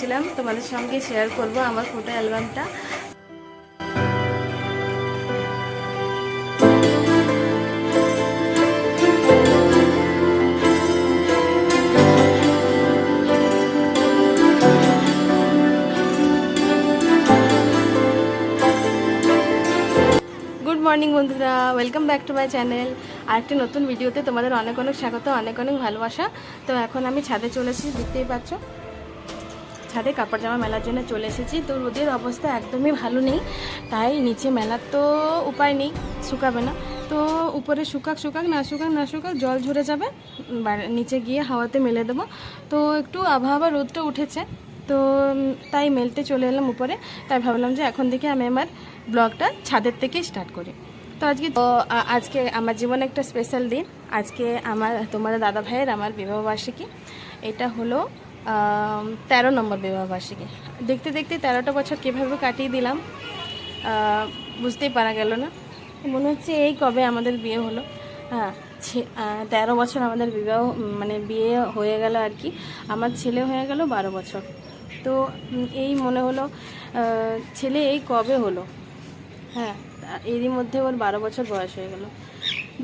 ভেবেছিলাম তোমাদের সঙ্গে শেয়ার করব আমার ফটো অ্যালবামটা গুড মর্নিং বন্ধুরা। Welcome back to my channel আর একটি নতুন ভিডিওতে তোমাদের অনেক অনেক স্বাগত, অনেক অনেক ভালোবাসা। তো এখন আমি ছাদে চলে এসেছি, দেখতেই পাচ্ছ। ছাদে কাপড় জামা মেলার জন্য চলে এসেছি। তো রোদের অবস্থা একদমই ভালো নেই, তাই নিচে মেলার তো উপায় নেই, শুকাবে না। তো উপরে শুকাক শুকাক, না শুকাক না শুকাক, জল ঝরে যাবে। নিচে গিয়ে হাওয়াতে মেলে দেবো। তো একটু আবহাওয়া রোদটা উঠেছে, তো তাই মেলতে চলে এলাম উপরে। তাই ভাবলাম যে এখন থেকে আমি আমার ব্লগটা ছাদের থেকে স্টার্ট করি। তো আজকে তো আজকে আমার জীবনে একটা স্পেশাল দিন। আজকে আমার, তোমাদের দাদা ভাইয়ের আমার বিবাহবার্ষিকী এটা হলো তেরো নম্বর বিবাহবার্ষিকী দেখতে দেখতে তেরোটা বছর কীভাবে কাটিয়ে দিলাম বুঝতেই পারা গেল না। মনে হচ্ছে এই কবে আমাদের বিয়ে হলো। হ্যাঁ তেরো বছর আমাদের বিবাহ মানে বিয়ে হয়ে গেল আর কি। আমার ছেলে হয়ে গেল বারো বছর। তো এই মনে হলো ছেলে এই কবে হলো? হ্যাঁ এরই মধ্যে ওর বারো বছর বয়স হয়ে গেল।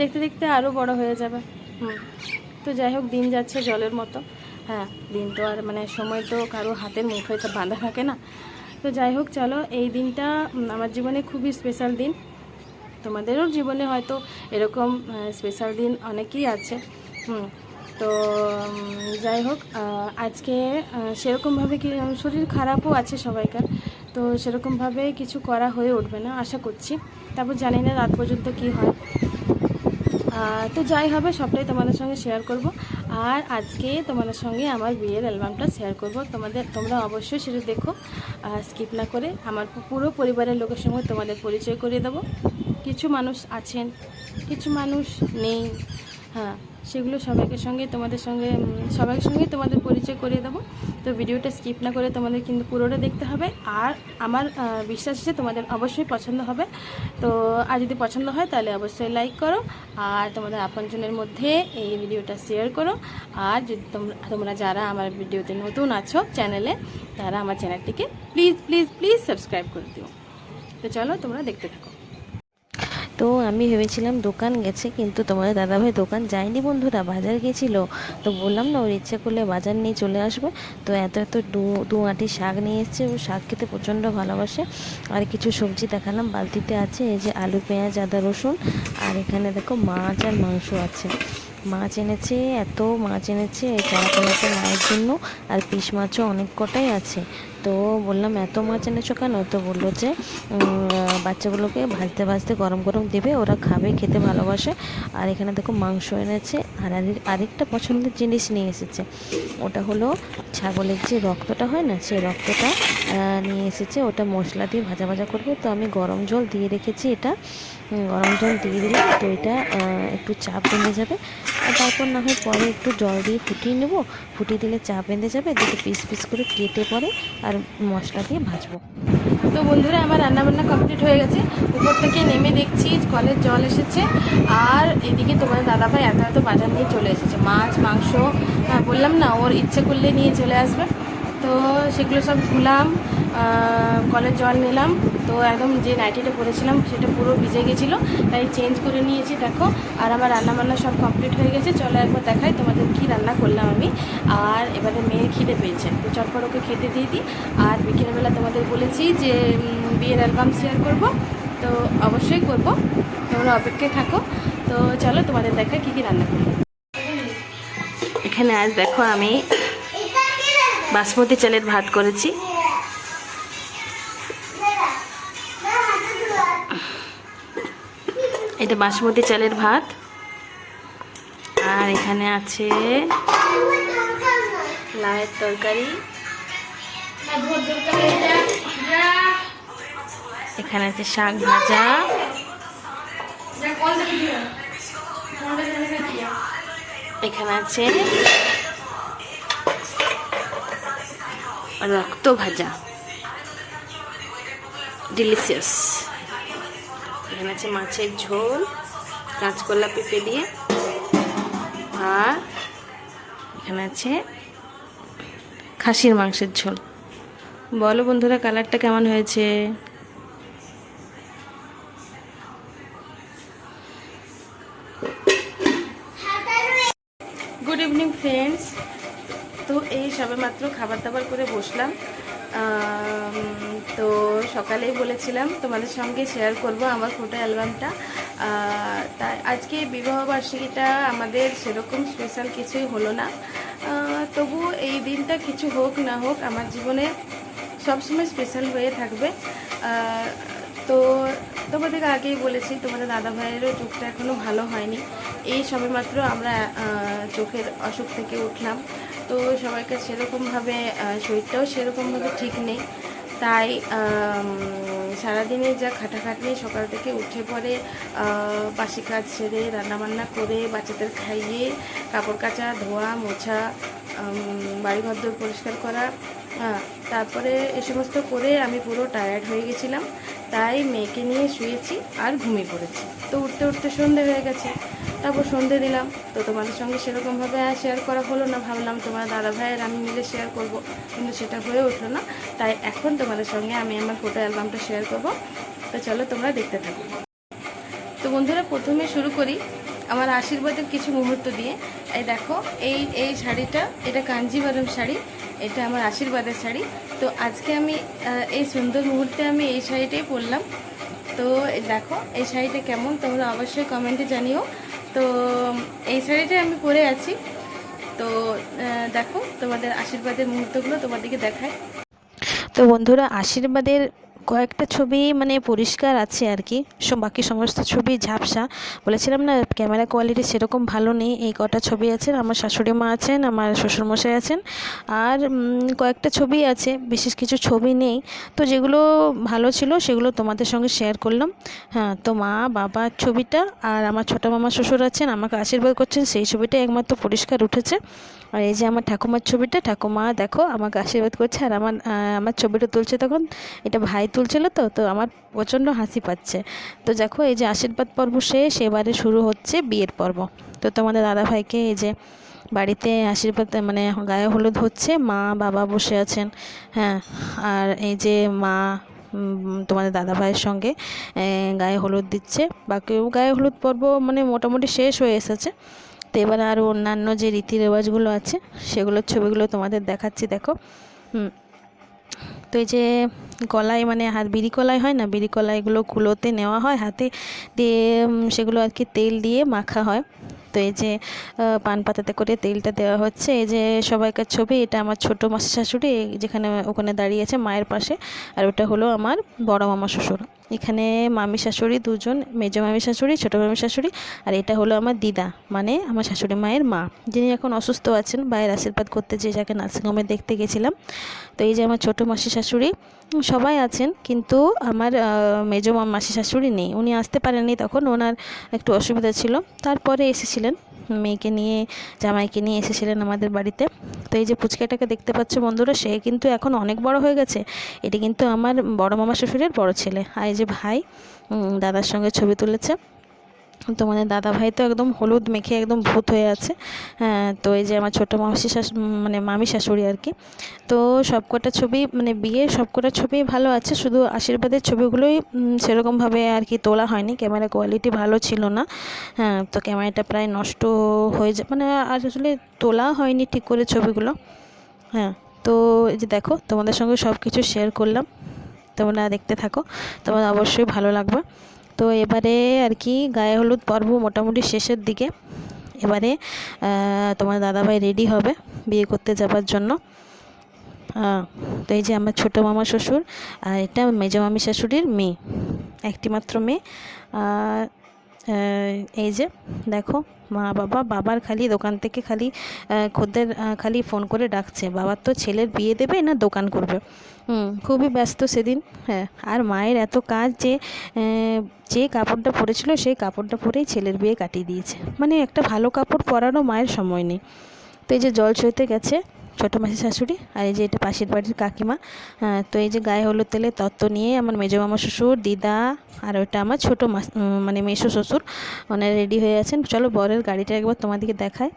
দেখতে দেখতে আরও বড় হয়ে যাবে। হুম, তো যাই হোক, দিন যাচ্ছে জলের মতো। হ্যাঁ দিন তো আর মানে সময় তো কারও হাতের মুঠোয় তো বাঁধা থাকে না। তো যাই হোক, চলো, এই দিনটা আমার জীবনে খুবই স্পেশাল দিন। তোমাদেরও জীবনে হয়তো এরকম স্পেশাল দিন অনেকেই আছে। হুম, তো যাই হোক আজকে সেরকমভাবে কি শরীর খারাপও আছে সবাইকার। তো সেরকমভাবে কিছু করা হয়ে উঠবে না, আশা করছি। তারপর জানি না রাত পর্যন্ত কি হয়। তো যাই হবে, সবটাই তোমাদের সঙ্গে শেয়ার করব। আর আজকে তোমাদের সঙ্গে আমার বিয়ের অ্যালবামটা শেয়ার করব। তোমাদের, তোমরা অবশ্যই সেটা দেখো স্কিপ না করে আমার পুরো পরিবারের লোকের সঙ্গে তোমাদের পরিচয় করিয়ে দেবো। কিছু মানুষ আছেন, কিছু মানুষ নেই হ্যাঁ। সেগুলো সবাইকে সঙ্গে তোমাদের সঙ্গে সবার সঙ্গে তোমাদের পরিচয় করিয়ে দেবো। তো ভিডিওটা স্কিপ না করে তোমাদের কিন্তু পুরোটা দেখতে হবে। আর আমার বিশ্বাস আছে তোমাদের অবশ্যই পছন্দ হবে। তো আর যদি পছন্দ হয় তাহলে অবশ্যই লাইক করো। আর তোমাদের আপনজনের মধ্যে এই ভিডিওটা শেয়ার করো। আর যদি তোমরা তোমরা যারা আমার ভিডিওতে নতুন আছো চ্যানেলে তারা আমার চ্যানেলটিকে প্লিজ প্লিজ প্লিজ সাবস্ক্রাইব করে দিও। তো চলো তোমরা দেখতে থাকো। তো আমি ভেবেছিলাম দোকান গেছে, কিন্তু তোমাদের দাদাভাই দোকান যায়নি বন্ধুরা, বাজার গেছিল। তো বললাম না, ওর ইচ্ছে করলে বাজার নিয়ে চলে আসবে। তো এত এত দু দু আঁটি শাক নিয়ে এসছে, ও শাক খেতে প্রচণ্ড ভালোবাসে। আর কিছু সবজি দেখালাম, বালতিতে আছে, এই যে আলু, পেঁয়াজ, আদা, রসুন, আর এখানে দেখো মাছ আর মাংস আছে। মাছ এনেছে, এত মাছ এনেছে এই চারা এনেছে মায়ের জন্য আর পিস মাছও অনেক কটাই আছে। তো বললাম, এত মাছ এনেছো কেন? তো বলল যে বাচ্চাগুলোকে ভাজতে ভাজতে গরম গরম দেবে, ওরা খাবে, খেতে ভালোবাসে। আর এখানে দেখো মাংস এনেছে, আর আরেক- আরেকটা পছন্দের জিনিস নিয়ে এসেছে। ওটা হলো ছাগলের যে রক্তটা হয় না, সেই রক্তটা নিয়ে এসেছে। ওটা মশলা দিয়ে ভাজা ভাজা করবে। তো আমি গরম জল দিয়ে রেখেছি এটা। গরম জল দিয়ে দিলে তো এটা একটু চাপ বেঁধে যাবে। আর তারপর না হয় পরে একটু জল দিয়ে ফুটিয়ে নেব। ফুটিয়ে দিলে চাপ বেঁধে যাবে, দুটো পিস পিস করে কেটে পরে আর মশলা দিয়ে ভাজবো। তো বন্ধুরা, আমার রান্নাবান্না কমপ্লিট হয়ে গেছে। উপর থেকে নেমে দেখছি, কলের জল এসেছে। আর এদিকে তোমার দাদাভাই এত এত বাজার নিয়ে চলে এসেছে। মাছ, মাংস হ্যাঁ বললাম না, ওর ইচ্ছে করলে নিয়ে চলে আসবে। তো সেগুলো সব ধুলাম কলের জল নিলাম। তো একদম যে নাইটিটা পরেছিলাম সেটা পুরো ভিজে গেছিল, তাই চেঞ্জ করে নিয়েছি, দেখো। আর আমার রান্নাবান্না সব কমপ্লিট হয়ে গেছে, চলো একবার দেখাই তোমাদের কী রান্না করলাম আমি। আর এবারে মেয়ে খিদে পেয়েছে, তো চটপট ওকে খেতে দিয়ে দিই। আর বিকেলবেলা তোমাদের বলেছি যে বিয়ের অ্যালবাম শেয়ার করব, তো অবশ্যই করব, তোমরা অপেক্ষায় থাকো। তো চলো তোমাদের দেখা কী কী রান্না করব এখানে আজ দেখো আমি বাসমতি চালের ভাত করেছি। এটা বাসমতি চালের ভাত। আর এখানে আছে লায়ের তরকারি। এখানে আছে শাক ভাজা। এখানে আছে রক্ত ভাজা। ডিলিশিয়াস এখানে আছে মাছের ঝোল, কাঁচকলা পেঁপে দিয়ে। আর এখানে আছে খাসির মাংসের ঝোল। বলো বন্ধুরা কালারটা কেমন হয়েছে? সকালেই বলেছিলাম, তোমাদের সঙ্গে শেয়ার করব আমার ফটো অ্যালবামটা তাই আজকে বিবাহ বার্ষিকীটা আমাদের সেরকম স্পেশাল কিছুই হলো না। তবু এই দিনটা কিছু হোক না হোক, আমার জীবনে সবসময় স্পেশাল হয়ে থাকবে। তো তোমাদের আগেই বলেছি, তোমাদের দাদা ভাইয়েরও চোখটা এখনও ভালো হয়নি। এই সবেমাত্র আমরা চোখের অসুখ থেকে উঠলাম। তো সবাইকার সেরকমভাবে শরীরটাও সেরকমভাবে ঠিক নেই। তাই সারাদিনে যা খাটাখাটনি, সকাল থেকে উঠে পরে বাসি কাজ সেরে রান্নাবান্না করে বাচ্চাদের খাইয়ে কাপড় কাচা, ধোয়া, মোছা বাড়িঘর পরিষ্কার করা তারপরে এ সমস্ত করে আমি পুরো টায়ার্ড হয়ে গেছিলাম। তাই মেয়েকে নিয়ে শুয়েছি আর ঘুমিয়ে পড়েছি। তো উঠতে উঠতে সন্ধে হয়ে গেছে। তারপর সন্ধে দিলাম। তো তোমাদের সঙ্গে সেরকমভাবে শেয়ার করা হলো না। ভাবলাম তোমার দাদা ভাইয়ের আমি মিলে শেয়ার করব। কিন্তু সেটা হয়ে উঠল না। তাই এখন তোমাদের সঙ্গে আমি আমার ফটো অ্যালবামটা শেয়ার করব। তো চলো তোমরা দেখতে থাকো। তো বন্ধুরা, প্রথমে শুরু করি আমার আশীর্বাদের কিছু মুহূর্ত দিয়ে। এই দেখো, এই এই শাড়িটা, এটা কাঞ্জিভারম শাড়ি। এটা আমার আশীর্বাদের শাড়ি। তো আজকে আমি এই সুন্দর মুহূর্তে আমি এই শাড়িটাই পরলাম। তো দেখো, এই শাড়িটা কেমন তোমরা অবশ্যই কমেন্টে জানিও। তো, এই শাড়িটাই আমি পরে আছি। তো দেখো তোমাদের আশীর্বাদের মুহূর্তগুলো তোমাদেরকে দেখায় তো বন্ধুরা, আশীর্বাদের কয়েকটা ছবি মানে পরিষ্কার আছে আর কি। বাকি সমস্ত ছবি ঝাপসা। বলেছিলাম না, ক্যামেরা কোয়ালিটি সেরকম ভালো নেই। এই কটা ছবি আছেন আমার শাশুড়ি মা আছেন, আমার শ্বশুরমশাই আছেন। আর কয়েকটা ছবি আছে, বিশেষ কিছু ছবি নেই। তো যেগুলো ভালো ছিল, সেগুলো তোমাদের সঙ্গে শেয়ার করলাম। হ্যাঁ তো মা বাবার ছবিটা আর আমার ছোটো মামা শ্বশুর আছেন, আমাকে আশীর্বাদ করছেন, সেই ছবিটাই একমাত্র পরিষ্কার উঠেছে। আর এই যে আমার ঠাকুমার ছবিটা, ঠাকুমা দেখো, আমাকে আশীর্বাদ করছে। আর আমার আমার ছবিটা তুলছে তখন, এটা ভাই তুলছিল তো তো আমার প্রচণ্ড হাসি পাচ্ছে। তো দেখো, এই যে আশীর্বাদ পর্ব শেষ, এবারে শুরু হচ্ছে বিয়ের পর্ব। তো তোমাদের দাদা ভাইকে এই যে বাড়িতে আশীর্বাদ মানে গায়ে হলুদ হচ্ছে, মা, বাবা বসে আছেন হ্যাঁ আর এই যে মা তোমাদের দাদা ভাইয়ের সঙ্গে গায়ে হলুদ দিচ্ছে। বাকি গায়ে হলুদ পর্ব মানে মোটামুটি শেষ হয়ে এসেছে। তো এবার আরও অন্যান্য যে রীতি রেওয়াজগুলো আছে, সেগুলোর ছবিগুলো তোমাদের দেখাচ্ছি, দেখো। হুম। তো এই যে কলাই মানে হাত বিড়ি কলাই হয় না? বিড়ি কলাইগুলো কুলোতে নেওয়া হয়, হাতে দিয়ে সেগুলো আর কি তেল দিয়ে মাখা হয়। তো এই যে পান পাতাতে করে তেলটা দেওয়া হচ্ছে। এই যে সবাইকার ছবি, এটা আমার ছোটো মাসি শাশুড়ি, যেখানে ওখানে দাঁড়িয়ে আছে মায়ের পাশে। আর ওটা হলো আমার বড় মামা শ্বশুর। এখানে মামি শাশুড়ি দুজন, মেজো মামি শাশুড়ি, ছোটো মামি শাশুড়ি, আর এটা হলো আমার দিদা মানে আমার শাশুড়ি মায়ের মা, যিনি এখন অসুস্থ আছেন বাইরের আশীর্বাদ করতে যে যাকে নার্সিংহোমে দেখতে গেছিলাম। তো এই যে আমার ছোটো মাসি শাশুড়ি, সবাই আছেন, কিন্তু আমার মেজো মাসি শাশুড়ি নেই। উনি আসতে পারেননি তখন, ওনার একটু অসুবিধা ছিল। তারপরে এসেছিলেন, মেয়েকে নিয়ে, জামাইকে নিয়ে এসেছিলেন আমাদের বাড়িতে। তো এই যে পুচকাটাকে দেখতে পাচ্ছ বন্ধুরা, সে কিন্তু এখন অনেক বড় হয়ে গেছে। এটি কিন্তু আমার বড় মামা শ্বশুরের বড় ছেলে। আর যে ভাই দাদার সঙ্গে ছবি তুলেছে। তো মানে দাদা ভাই তো একদম হলুদ মেখে একদম ভূত হয়ে আছে। হ্যাঁ তো এই যে আমার ছোটো মাসি শাশু মানে মামি শাশুড়ি আর কি। তো সবকটা ছবি মানে বিয়ের সবকটা ছবি ভালো আছে, শুধু আশীর্বাদের ছবিগুলোই সেরকমভাবে আর কি তোলা হয়নি। ক্যামেরা কোয়ালিটি ভালো ছিল না। হ্যাঁ তো ক্যামেরাটা প্রায় নষ্ট হয়ে যায় মানে আর আসলে তোলা হয়নি ঠিক করে ছবিগুলো। হ্যাঁ তো এই যে দেখো, তোমাদের সঙ্গে সব কিছু শেয়ার করলাম। তোমরা দেখতে থাকো। তোমার অবশ্যই ভালো লাগবে। তো এবারে আর কি, গায়ে হলুদ পর্ব মোটামুটি শেষের দিকে। এবারে তোমার দাদাভাই রেডি হবে বিয়ে করতে যাবার জন্য। তো এই যে আমার ছোটো মামা শ্বশুর আর এটা মেজো মামি শাশুড়ির মেয়ে। একটি মাত্র মেয়ে। আর এই যে দেখো মা বাবা বাবার খালি দোকান থেকে খালি খদ্দের খালি ফোন করে ডাকছে। বাবার তো ছেলের বিয়ে দেবে না দোকান করবে? খুবই ব্যস্ত সেদিন। হ্যাঁ আর মায়ের এত কাজ যে যে কাপড়টা পরেছিল সেই কাপড়টা পরেই ছেলের বিয়ে কাটিয়ে দিয়েছে। মানে একটা ভালো কাপড় পরারও মায়ের সময় নেই। তো এই যে জল সইতে গেছে ছোটো মাসি শাশুড়ি আর এই যে এটা পাশের বাড়ির কাকিমা। তো এই যে গায়ে হলুদ তেলে তত্ত্ব নিয়ে আমার মেজো মামা শ্বশুর, দিদা আর ওটা আমার ছোটো মানে মেসো শ্বশুর, ওনারা রেডি হয়ে আছেন। চলো বরের গাড়িটা একবার তোমাদেরকে দেখায়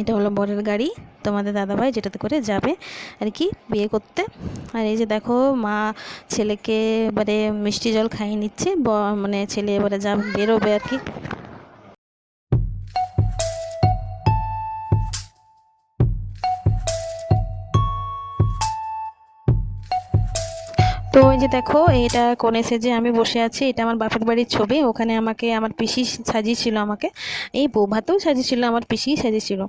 এটা হলো বরের গাড়ি, তোমাদের দাদাভাই যেটাতে করে যাবে আর কি বিয়ে করতে। আর এই যে দেখো, মা ছেলেকে এবারে মিষ্টি জল খাইয়ে নিচ্ছে মানে ছেলে এবারে যা বেরোবে আর কি। তো এই যে দেখো, এটা কোণে সেজে আমি বসে আছি, এটা আমার বাপের বাড়ির ছবি, ওখানে আমাকে আমার পিসি সাজিয়েছিল আমাকে। এই বৌভাতেও সাজিয়েছিল, আমার পিসি সাজিয়েছিল।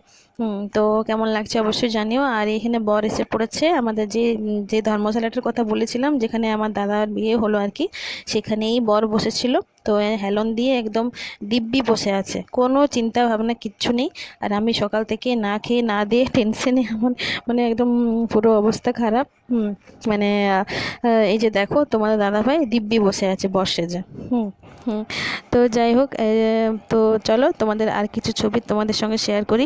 তো কেমন লাগছে অবশ্যই জানিও। আর এখানে বর এসে পড়েছে, আমাদের যে যে ধর্মশালাটার কথা বলেছিলাম, যেখানে আমার দাদার বিয়ে হলো আর কি, সেখানেই বর বসেছিল। তো হেলন দিয়ে একদম দিব্যি বসে আছে, কোনো চিন্তা ভাবনা কিচ্ছু নেই। আর আমি সকাল থেকে না খেয়ে, না দিয়ে টেনশনে আমার মানে একদম পুরো অবস্থা খারাপ। মানে এই যে দেখো তোমাদের দাদাভাই দিব্যি বসে আছে বসে যে হুম হুম। তো যাই হোক তো চলো তোমাদের আর কিছু ছবি তোমাদের সঙ্গে শেয়ার করি।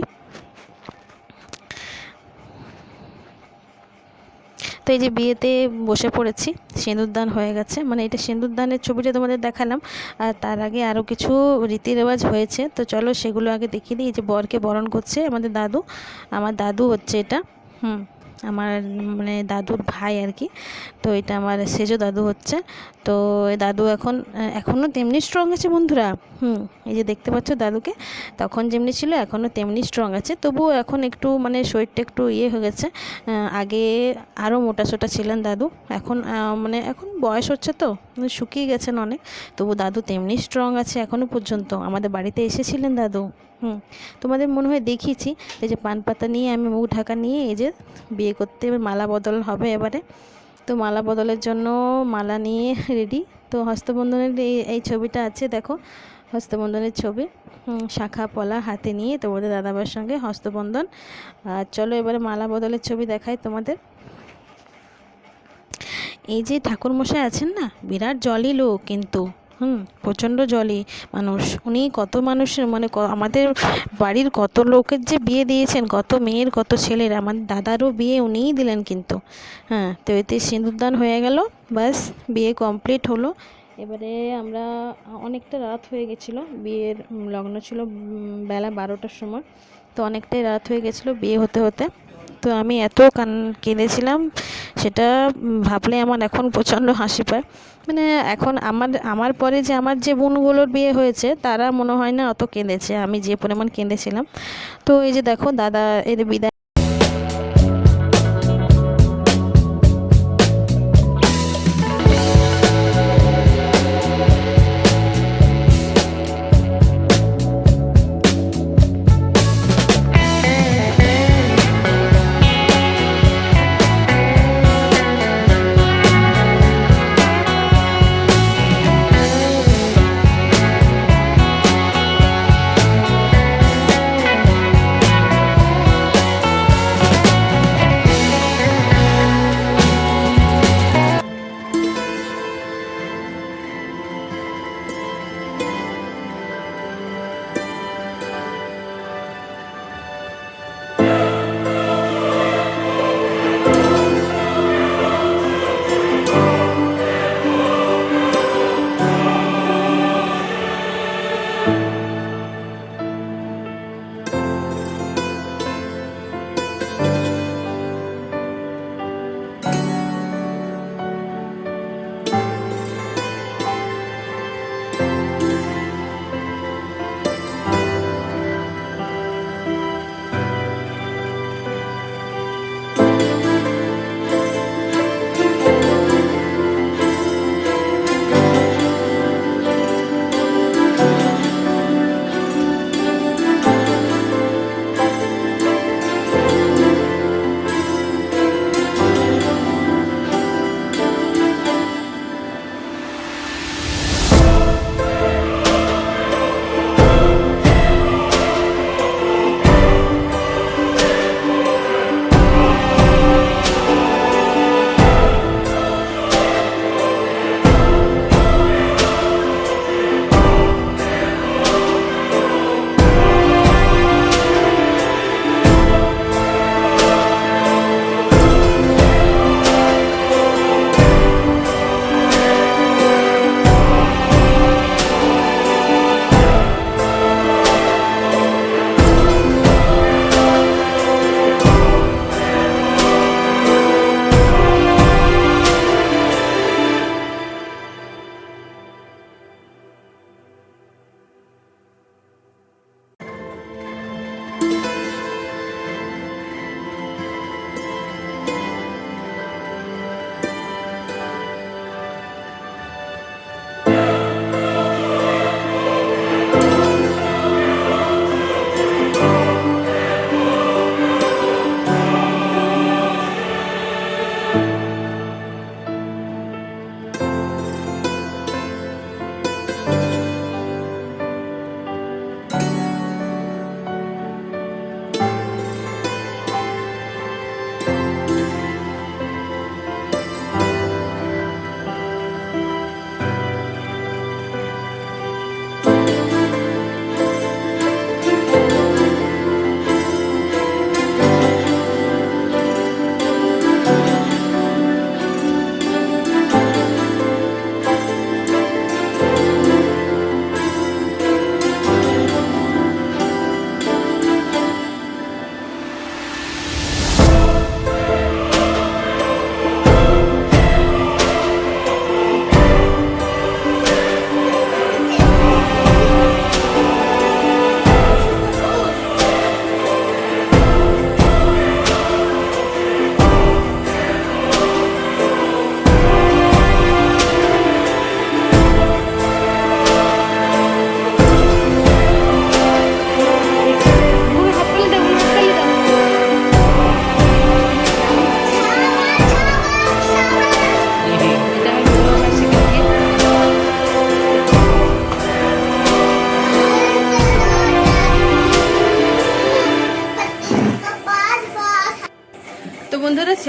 তো এই যে বিয়েতে বসে পড়েছি সিঁদুরদান হয়ে গেছে। মানে এটা সিঁদুরদানের ছবিটা তোমাদের দেখালাম। আর তার আগে আরও কিছু রীতি রেওয়াজ হয়েছে। তো চলো সেগুলো আগে দেখিয়ে দিই। এই যে বরকে বরণ করছে আমাদের দাদু। আমার দাদু হচ্ছে এটা। হুম। আমার মানে দাদুর ভাই আর কি। তো এটা আমার সেজো দাদু হচ্ছে। তো দাদু এখন এখনও তেমনি স্ট্রং আছে বন্ধুরা। হুম, এই যে দেখতে পাচ্ছ দাদুকে, তখন যেমনি ছিল এখনও তেমনি স্ট্রং আছে। তবুও এখন একটু মানে শরীরটা একটু ইয়ে হয়ে গেছে। আগে আরও মোটা সোটা ছিলেন দাদু। এখন মানে এখন বয়স হচ্ছে তো। শুকিয়ে গেছেন অনেক। তবু দাদু তেমনি স্ট্রং আছে এখনও পর্যন্ত। আমাদের বাড়িতে এসেছিলেন দাদু। হুম। তোমাদের মনে হয় দেখিয়েছি। এই যে পান পাতা নিয়ে আমি মুখ ঢাকা নিয়ে এই যে বিয়ে করতে এবার মালা বদল হবে এবারে। তো মালা বদলের জন্য মালা নিয়ে রেডি তো হস্তবন্ধনের এই ছবিটা আছে, দেখো। হস্তবন্ধনের ছবি। শাখা পলা হাতে নিয়ে তোমাদের দাদাবার সঙ্গে হস্তবন্ধন। আর চলো এবারে মালা বদলের ছবি দেখাই তোমাদের। এই যে ঠাকুরমশাই আছেন না, বিরাট জলই লোক কিন্তু। হুম, প্রচণ্ড জলই মানুষ। উনি কত মানুষের মানে আমাদের বাড়ির কত লোকের যে বিয়ে দিয়েছেন, কত মেয়ের, কত ছেলের, আমার দাদারও বিয়ে উনিই দিলেন কিন্তু। হ্যাঁ তো এতে সিঁদুরদান হয়ে গেল, ব্যাস, বিয়ে কমপ্লিট হলো। এবারে আমরা অনেকটা রাত হয়ে গেছিল, বিয়ের লগ্ন ছিল বেলা বারোটার সময়। তো অনেকটাই রাত হয়ে গেছিল বিয়ে হতে হতে। তো আমি এত কান কেঁদেছিলাম, সেটা ভাবলে আমার এখন প্রচণ্ড হাসি পায়। মানে এখন আমার আমার পরে যে আমার যে বোনগুলোর বিয়ে হয়েছে, তারা মনে হয় না অত কেঁদেছে, আমি যে পরিমাণ কেঁদেছিলাম। তো এই যে দেখো দাদা এদের বিদায়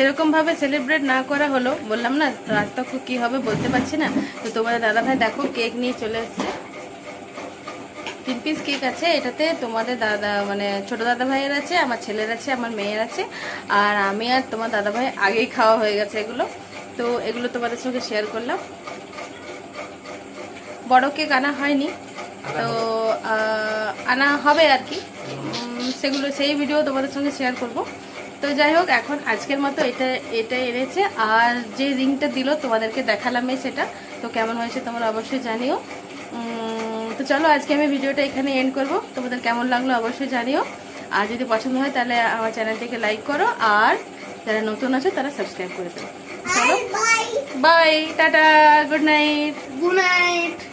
সেরকমভাবে সেলিব্রেট না করা হলো। বললাম না রাত তক কী হবে বলতে পারছি না। তো তোমাদের দাদাভাই দেখো কেক নিয়ে চলে এসছে। তিন পিস কেক আছে এটাতে তোমাদের দাদা মানে ছোট দাদা ভাইয়ের আছে আমার ছেলের আছে আমার মেয়ের আছে আর আমি আর তোমার দাদা ভাই আগেই খাওয়া হয়ে গেছে এগুলো। তো এগুলো তোমাদের সঙ্গে শেয়ার করলাম। বড় কেক আনা হয়নি। তো আনা হবে আর কি। সেগুলো সেই ভিডিও তোমাদের সঙ্গে শেয়ার করব। তো যাই হোক এখন আজকের মতো এটা এটা এনেছে। আর যে রিংটা দিল তোমাদেরকে দেখালামই সেটা। তো কেমন হয়েছে তোমরা অবশ্যই জানিও। তো চলো আজকে আমি ভিডিওটা এখানে এন্ড করব। তোমাদের কেমন লাগল অবশ্যই জানিও। আর যদি পছন্দ হয় তাহলে আমার চ্যানেলটিকে লাইক করো। আর যারা নতুন আছে তারা সাবস্ক্রাইব করে দেবো। চলো। Bye bye tata good night good night